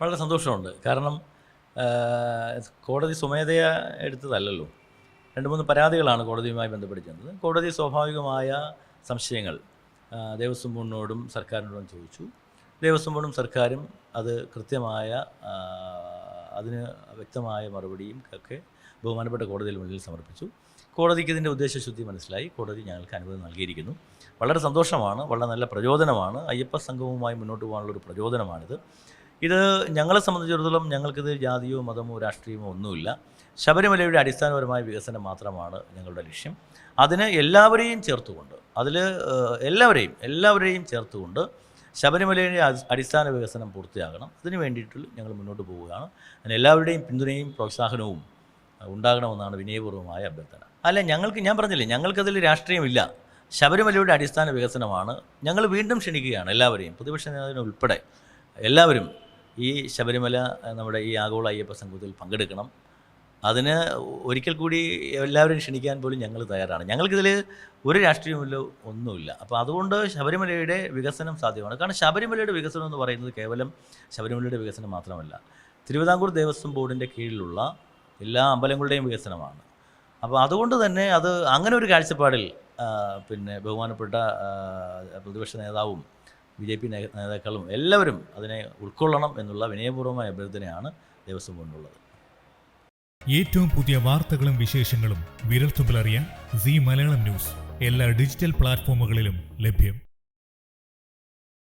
വളരെ സന്തോഷമുണ്ട്. കാരണം കോടതി സ്വമേധയാ എടുത്തതല്ലല്ലോ. രണ്ട് മൂന്ന് പരാതികളാണ് കോടതിയുമായി ബന്ധപ്പെട്ട് ചെന്നത് കോടതി സ്വാഭാവികമായ സംശയങ്ങൾ ദേവസ്വം ബോർഡിനോടും സർക്കാരിനോടും ചോദിച്ചു. ദേവസ്വം ബോർഡും സർക്കാരും അത് കൃത്യമായ അതിന് വ്യക്തമായ മറുപടിയും ഒക്കെ ബഹുമാനപ്പെട്ട കോടതിയിൽ മുന്നിൽ സമർപ്പിച്ചു. കോടതിക്ക് ഇതിന്റെ ഉദ്ദേശശുദ്ധി മനസ്സിലായി. കോടതി ഞങ്ങൾക്ക് അനുമതി നൽകിയിരിക്കുന്നു. വളരെ സന്തോഷമാണ്. വളരെ നല്ല പ്രചോദനമാണ്. അയ്യപ്പ സംഘവുമായി മുന്നോട്ട് പോകാനുള്ള ഒരു പ്രചോദനമാണിത്. ഇത് ഞങ്ങളെ സംബന്ധിച്ചിടത്തോളം ഞങ്ങൾക്കിത് ജാതിയോ മതമോ രാഷ്ട്രീയമോ ഒന്നുമില്ല. ശബരിമലയുടെ അടിസ്ഥാനപരമായ വികസനം മാത്രമാണ് ഞങ്ങളുടെ ലക്ഷ്യം. അതിന് എല്ലാവരെയും ചേർത്തുകൊണ്ട് അതിൽ എല്ലാവരെയും എല്ലാവരെയും ചേർത്തുകൊണ്ട് ശബരിമലയുടെ അടിസ്ഥാന വികസനം പൂർത്തിയാകണം. അതിന് വേണ്ടിയിട്ട് ഞങ്ങൾ മുന്നോട്ട് പോവുകയാണ്. അതിന് എല്ലാവരുടെയും പിന്തുണയും പ്രോത്സാഹനവും ഉണ്ടാകണമെന്നാണ് വിനയപൂർവമായ അഭ്യർത്ഥന. അല്ല ഞങ്ങൾക്ക് ഞാൻ പറഞ്ഞില്ലേ ഞങ്ങൾക്കതിൽ രാഷ്ട്രീയമില്ല. ശബരിമലയുടെ അടിസ്ഥാന വികസനമാണ് ഞങ്ങൾ വീണ്ടും ക്ഷണിക്കുകയാണ് എല്ലാവരെയും. പ്രതിപക്ഷ നേതാവിനെ ഉൾപ്പെടെ എല്ലാവരും ഈ ശബരിമല നമ്മുടെ ഈ ആഗോള അയ്യപ്പ സംഘത്തിൽ പങ്കെടുക്കണം. അതിന് ഒരിക്കൽ കൂടി എല്ലാവരും ക്ഷണിക്കാൻ പോലും ഞങ്ങൾ തയ്യാറാണ്. ഞങ്ങൾക്കിതിൽ ഒരു രാഷ്ട്രീയമില്ല ഒന്നുമില്ല. അപ്പോൾ അതുകൊണ്ട് ശബരിമലയുടെ വികസനം സാധ്യമാണ്. കാരണം ശബരിമലയുടെ വികസനം എന്ന് പറയുന്നത് കേവലം ശബരിമലയുടെ വികസനം മാത്രമല്ല തിരുവിതാംകൂർ ദേവസ്വം ബോർഡിന്റെ കീഴിലുള്ള എല്ലാ അമ്പലങ്ങളുടെയും വികസനമാണ്. അപ്പോൾ അതുകൊണ്ട് തന്നെ അത് അങ്ങനെ ഒരു കാഴ്ചപ്പാടിൽ പിന്നെ ബഹുമാനപ്പെട്ട പ്രതിപക്ഷ നേതാവും ബി ജെ പി നേതാക്കളും എല്ലാവരും അതിനെ ഉൾക്കൊള്ളണം എന്നുള്ള വിനയപൂർവമായ അഭ്യർത്ഥനയാണ് ദേവസ്വം ബോർഡിനുള്ളത് ഏറ്റവും പുതിയ വാർത്തകളും വിശേഷങ്ങളും വിരൽത്തുമ്പിലറിയാൻ സി മലയാളം ന്യൂസ്. എല്ലാ ഡിജിറ്റൽ പ്ലാറ്റ്ഫോമുകളിലും ലഭ്യം.